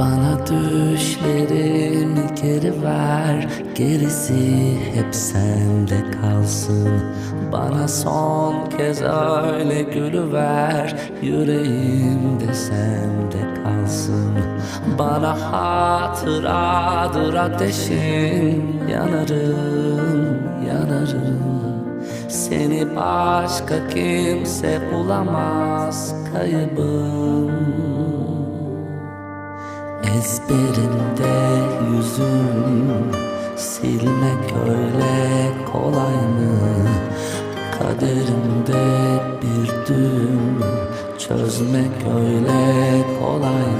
Bana düşlerimi geri ver. Gerisi hep sende kalsın. Bana son kez öyle gülüver Yüreğimde sende kalsın. Bana hatıradır ateşin. Yanarım, yanarım. Seni başka kimse bulamaz. Kaybım Ezberimde yüzüm Silmek öyle kolay mı? Kaderimde bir düğüm Çözmek öyle kolay mı?